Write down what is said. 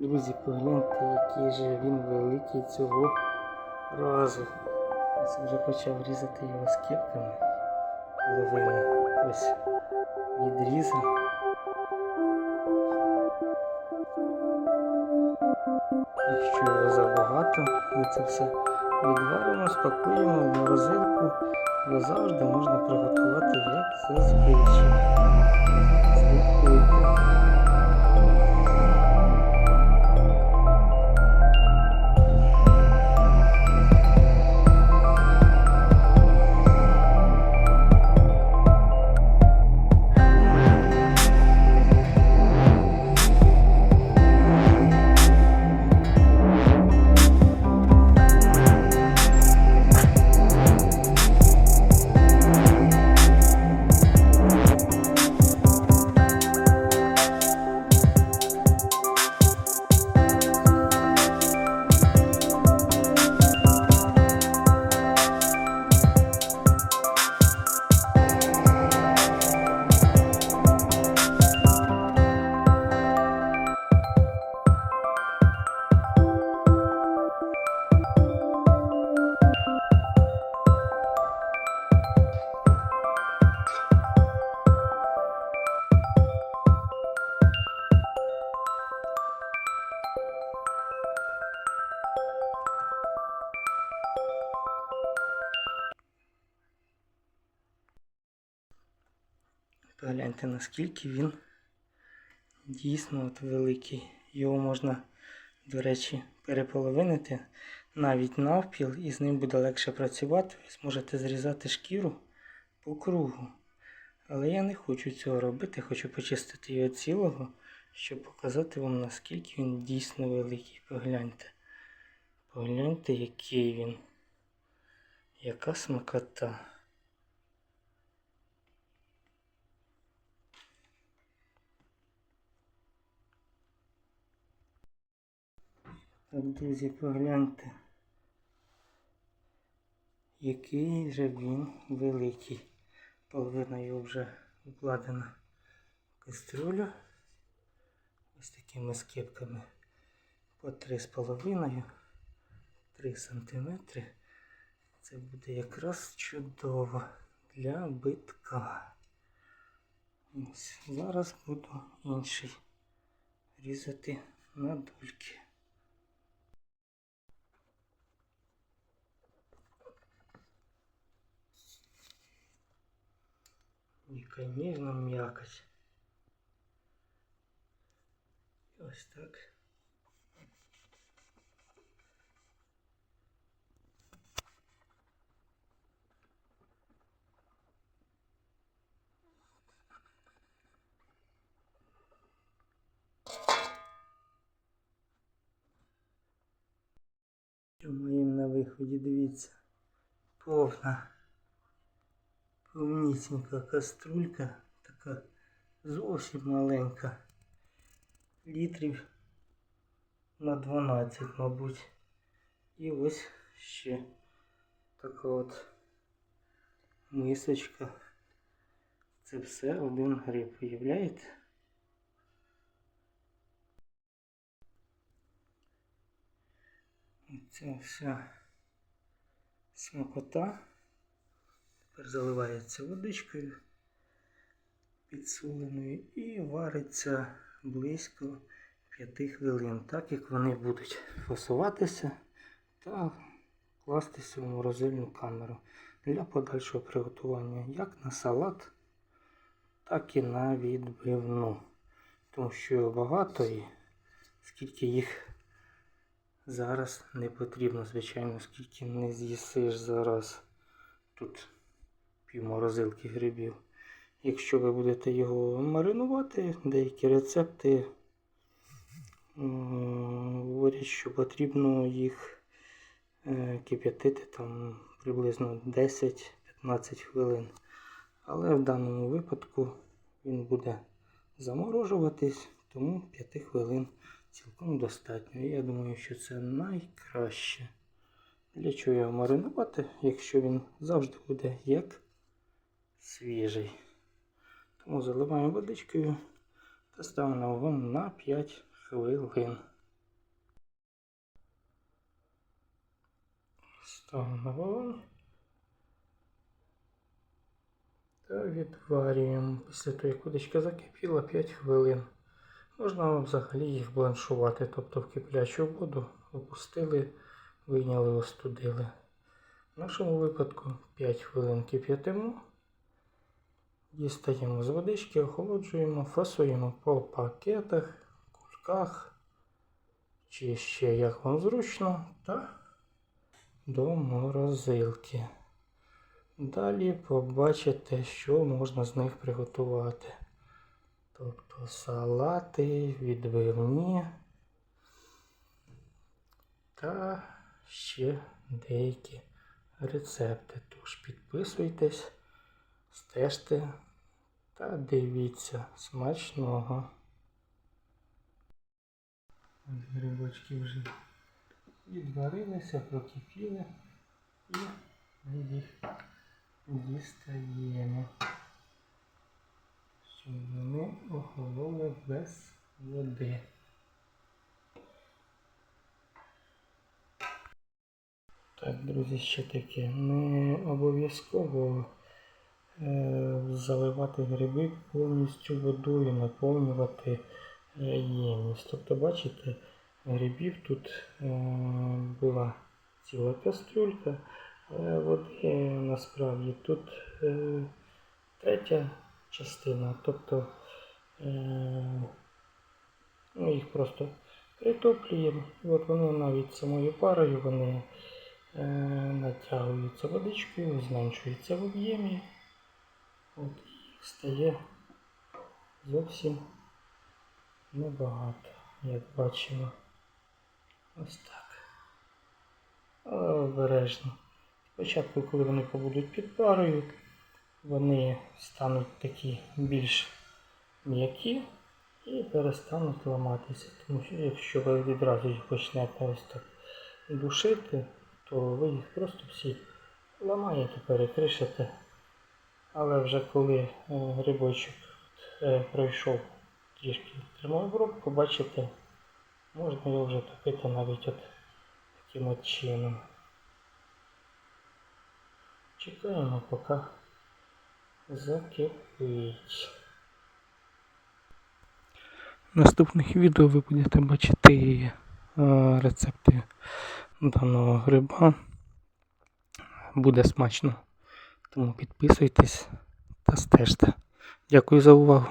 Друзі, погляньте, який же він великий цього разу. Ось вже почав різати його скипками. Половину. Ось відрізав. Якщо його забагато, ми це все відваримо, спакуємо в морозилку. Його завжди можна приготувати як зазвичай. Слідкуйте. Погляньте, наскільки він дійсно от великий. Його можна, до речі, переполовинити навіть навпіл, і з ним буде легше працювати. Ви зможете зрізати шкіру по кругу. Але я не хочу цього робити, хочу почистити його цілого, щоб показати вам, наскільки він дійсно великий. Погляньте. Погляньте, який він. Яка смакота. Так, друзі, погляньте. Який же він великий. Половина його вже вкладена в кастрюлю. Ось такими скипками по 3,5 3 см. Це буде якраз чудово для битка. Ось, зараз буду інший різати на дольки. І, конечно, м'якоть. Ось так. Моїм на виході, дивіться, повна повнісінька каструлька, така зовсім маленька. Літрів на 12, мабуть. І ось ще така от мисочка. Це все один гриб, уявляєте? І Ця вся смакота. Тепер заливається водичкою підсоленою і вариться близько 5 хвилин, так як вони будуть фасуватися та кластися в морозильну камеру для подальшого приготування як на салат, так і на відбивну. Тому що багато і скільки їх зараз не потрібно, звичайно, скільки не з'їсиш зараз тут морозилки грибів. Якщо ви будете його маринувати, деякі рецепти говорять, що потрібно їх е, кип'ятити там приблизно 10-15 хвилин. Але в даному випадку він буде заморожуватись, тому 5 хвилин цілком достатньо. Я думаю, що це найкраще. Для чого його маринувати, якщо він завжди буде як свіжий. Тому заливаємо водичкою та ставимо на вогонь на 5 хвилин. Ставимо на вогонь та відварюємо після того, як водичка закипіла 5 хвилин. Можна взагалі їх бланшувати, тобто в киплячу воду опустили, вийняли, остудили. В нашому випадку 5 хвилин кип'ятимо. Дістаємо з водички, охолоджуємо, фасуємо по пакетах, кульках, чи ще як вам зручно, та до морозилки. Далі побачите, що можна з них приготувати. Тобто салати, відбивні та ще деякі рецепти. Тож підписуйтесь, стежте та дивіться смачного. Грибочки вже відварилися, прокипіли і ми їх дістаємо. Щоб вони охололи без води. Так, друзі, ще таке. Не обов'язково заливати гриби повністю водою, наповнювати е, ємність. Тобто, бачите, грибів тут е, була ціла кастрюлька, води насправді тут е, третя частина. Тобто е, ми їх просто притоплюємо. І от вони навіть самою парою вони е, натягуються водичкою, зменшуються в об'ємі. От стає зовсім небагато, як бачимо. Ось так. Але обережно. Спочатку, коли вони побудуть під парою, вони стануть такі більш м'які і перестануть ламатися. Тому що якщо ви відразу їх почнете ось так душити, то ви їх просто всі ламаєте, перекришите. Але вже коли е, грибочок е, пройшов трішки термообробку, бачите, можна його вже топити навіть от таким от чином. Чекаємо, поки закипить. В наступних відео ви будете бачити е, рецепти даного гриба. Буде смачно. Тому підписуйтесь та стежте. Дякую за увагу.